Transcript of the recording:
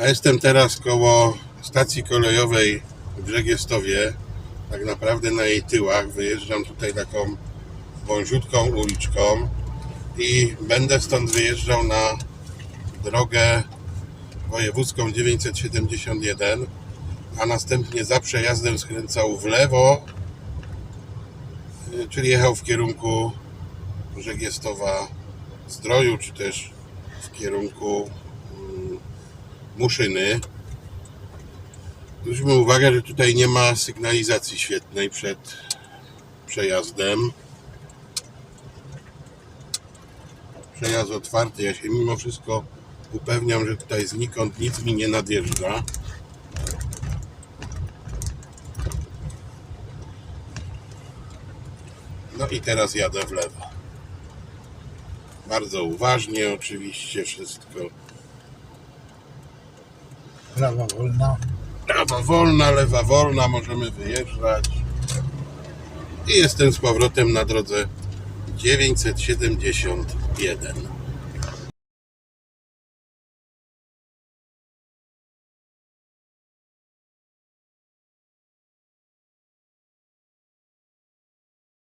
A jestem teraz koło stacji kolejowej w Brzegiestowie. Tak naprawdę na jej tyłach. Wyjeżdżam tutaj taką wąziutką uliczką i będę stąd wyjeżdżał na drogę wojewódzką 971, a następnie za przejazdem skręcał w lewo, y, czyli jechał w kierunku Brzegiestowa Zdroju, czy też w kierunku Muszyny. Zwróćmy uwagę, że tutaj nie ma sygnalizacji świetnej przed przejazdem. Przejazd otwarty. Ja się mimo wszystko upewniam, że tutaj znikąd nic mi nie nadjeżdża. No i teraz jadę w lewo. Bardzo uważnie, oczywiście wszystko. Prawa wolna. Prawa wolna, lewa wolna, możemy wyjeżdżać. I jestem z powrotem na drodze 971.